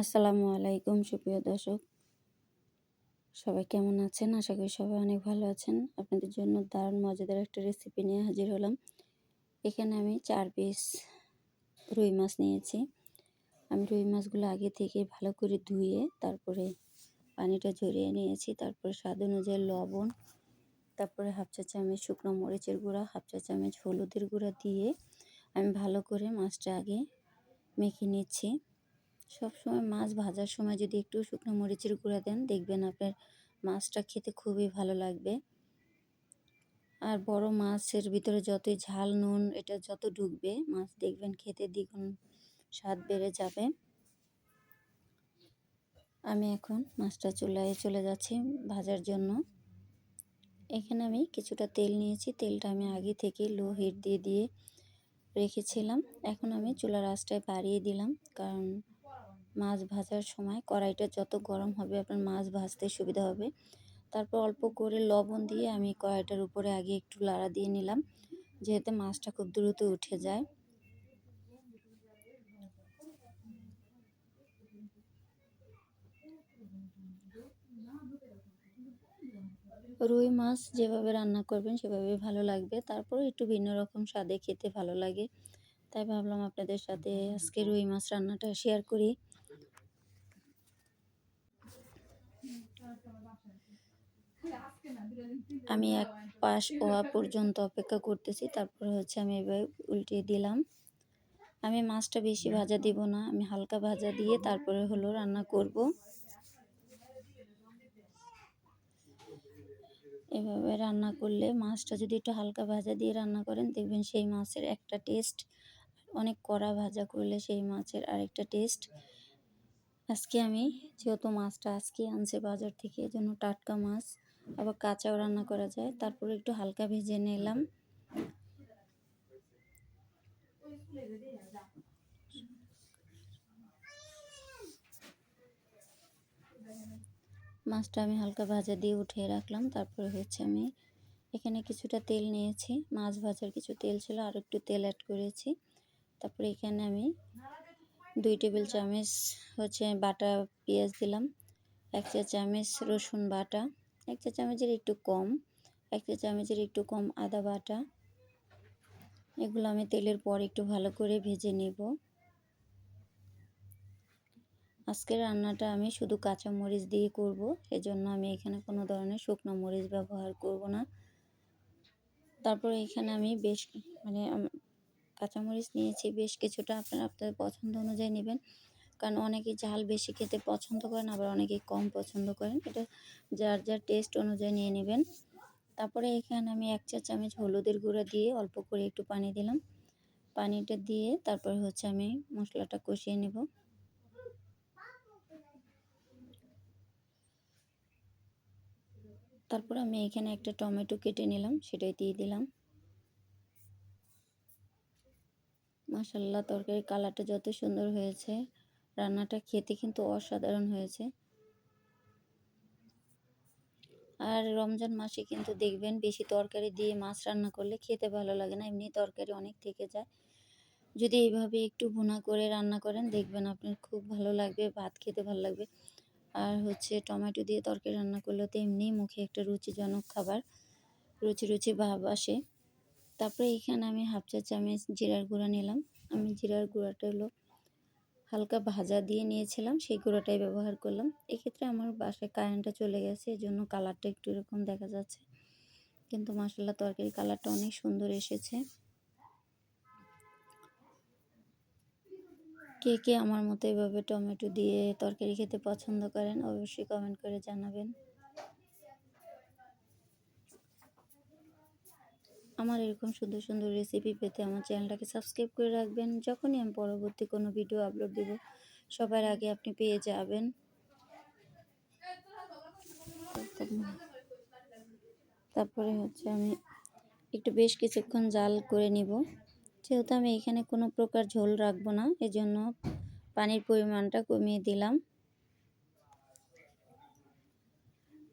আসসালামু আলাইকুম, সুপ্রিয় দর্শক। সবাই কেমন আছেন? আশা করি সবাই অনেক ভালো আছেন। আপনাদের জন্য দারুণ মজাদার একটা রেসিপি নিয়ে হাজির হলাম। এখানে আমি চার পিস রুই মাছ নিয়েছি। আমি রুই মাছগুলো আগে থেকে ভালো করে ধুয়ে, তারপরে পানিটা ঝরিয়ে নিয়েছি। তারপরে স্বাদ অনুযায়ী লবণ, তারপরে হাফ চা চামচ শুকনো মরিচের গুঁড়া, হাফ চা চামচ হলুদের গুঁড়া দিয়ে আমি ভালো করে মাছটা আগে মেখে নিচ্ছি। সবসময় মাছ ভাজার সময় যদি একটু শুকনো মরিচের গুঁড়া দেন, দেখবেন আপনার মাছটা খেতে খুবই ভালো লাগবে। আর বড় মাছের ভিতরে যতই ঝাল নুন, এটা যত ঢুকবে মাছ দেখবেন খেতে দ্বিগুণ স্বাদ বেড়ে যাবে। আমি এখন মাছটা চুলায় চলে যাচ্ছি ভাজার জন্য। এখানে আমি কিছুটা তেল নিয়েছি, তেলটা আমি আগে থেকে লো হিট দিয়ে দিয়ে রেখেছিলাম। এখন আমি চুলার আঁচটায় বাড়িয়ে দিলাম, কারণ মাছ ভাজার সময় কড়াইটা যত গরম হবে আপনার মাছ ভাজতে সুবিধা হবে। তারপর অল্প করে লবণ দিয়ে আমি কড়াইটার উপরে আগে একটু লাড়া দিয়ে নিলাম, যেহেতু মাছটা খুব দ্রুত উঠে যায়। রুই মাছ যেভাবে রান্না করবেন সেভাবে ভালো লাগবে। তারপরে একটু ভিন্ন রকম স্বাদে খেতে ভালো লাগে। তাই ভাবলাম আপনাদের সাথে আজকে রুই মাছ রান্নাটা শেয়ার করি। আমি এক পাশ হওয়া পর্যন্ত অপেক্ষা করতেছি, তারপরে হচ্ছে আমি এবার উল্টিয়ে দিলাম। আমি মাছটা বেশি ভাজা দিব না, আমি হালকা ভাজা দিয়ে তারপরে হলো রান্না করব। এভাবে রান্না করলে মাছটা যদি একটু হালকা ভাজা দিয়ে রান্না করেন, দেখবেন সেই মাছের একটা টেস্ট, অনেক কড়া ভাজা করলে সেই মাছের আরেকটা টেস্ট। আজকে আমি যেহেতু মাছটা আজকে আনছে বাজার থেকে, এজন্য টাটকা মাছ। আবার কাঁচাও রান্না করা যায়। তারপরে একটু হালকা ভেজে নিলাম। মাছটা আমি হালকা ভাজা দিয়ে উঠিয়ে রাখলাম। তারপরে হচ্ছে আমি এখানে কিছুটা তেল নিয়েছি। মাছ ভাজার কিছু তেল ছিল, আর একটু তেল অ্যাড করেছি। তারপরে এখানে আমি দুই টেবিল চামচ হচ্ছে বাটা পেঁয়াজ দিলাম, এক চা চামচ রসুন বাটা। এক চা চামচের একটু কম, এক চা চামচের একটু কম আদা বাটা। এগুলো আমি তেলের পর একটু ভালো করে ভেজে নেব। আজকের রান্নাটা আমি শুধু কাঁচা মরিচ দিয়ে করব, এজন্য আমি এখানে কোনো ধরনের শুকনো মরিচ ব্যবহার করব না। তারপরে এখানে আমি বেশ মানে কাঁচামরিচ নিয়েছি, বেশ কিছুটা আপনারা আপনাদের পছন্দ অনুযায়ী নেবেন। কারণ অনেকে ঝাল বেশি খেতে পছন্দ করেন, আবার অনেকে কম পছন্দ করেন। এটা যার যার টেস্ট অনুযায়ী নিয়ে নেবেন। তারপরে এখানে আমি এক চা চামচ হলুদের গুঁড়া দিয়ে অল্প করে একটু পানি দিলাম। পানিটা দিয়ে তারপরে হচ্ছে আমি মশলাটা কষিয়ে নেব। তারপর আমি এখানে একটা টমেটো কেটে নিলাম, সেটাই দিয়ে দিলাম। মাসাল্লাহ তরকারির কালারটা যত সুন্দর হয়েছে। রান্নাটা খেতে কিন্তু অসাধারণ হয়েছে। আর রমজান মাসে কিন্তু দেখবেন বেশি তরকারি দিয়ে মাছ রান্না করলে খেতে ভালো লাগে না, এমনি তরকারি অনেক থেকে যায়। যদি এইভাবে একটু ভুনা করে রান্না করেন, দেখবেন আপনার খুব ভালো লাগবে, ভাত খেতে ভালো লাগবে। আর হচ্ছে টমেটো দিয়ে তরকারি রান্না করলে তো এমনি মুখে একটা রুচিজনক খাবার, রুচি রুচি ভাব আসে। তারপরে এখানে আমি হাফ চা চামচ জিরার গুঁড়া নিলাম। আমি জিরার গুঁড়াটা হলো হালকা ভাজা দিয়ে নিয়েছিলাম, সেই গুঁড়োটাই ব্যবহার করলাম। এক্ষেত্রে আমার বাসায় কারেন্টটা চলে গেছে এই জন্য কালারটা একটু এরকম দেখা যাচ্ছে। কিন্তু মশলা তরকারি কালারটা অনেক সুন্দর এসেছে। কে কে আমার মতো এভাবে টমেটো দিয়ে তরকারি খেতে পছন্দ করেন, অবশ্যই কমেন্ট করে জানাবেন। আমার এরকম সুন্দর সুন্দর রেসিপি পেতে আমার চ্যানেলটাকে সাবস্ক্রাইব করে রাখবেন। যখনই আমি পরবর্তী কোনো ভিডিও আপলোড দেব, সবার আগে আপনি পেয়ে যাবেন। তারপরে হচ্ছে আমি একটু বেশ কিছুক্ষণ জাল করে নিব। যেহেতু আমি এখানে কোনো প্রকার ঝোল রাখব না, এজন্য পানির পরিমাণটা কমিয়ে দিলাম।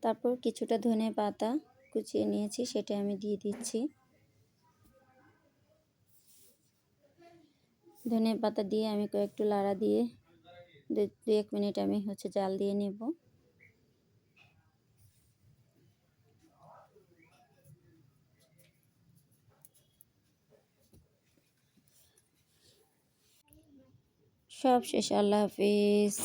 তারপর কিছুটা ধনে পাতা কুচিয়ে নিয়েছি, সেটা আমি দিয়ে দিচ্ছি। ধনে পাতা দিয়ে আমি কয়েকটু লাড়া দিয়ে দু এক মিনিট আমি হচ্ছে জাল দিয়ে নেব। সব শেষ, আল্লাহ হাফিজ।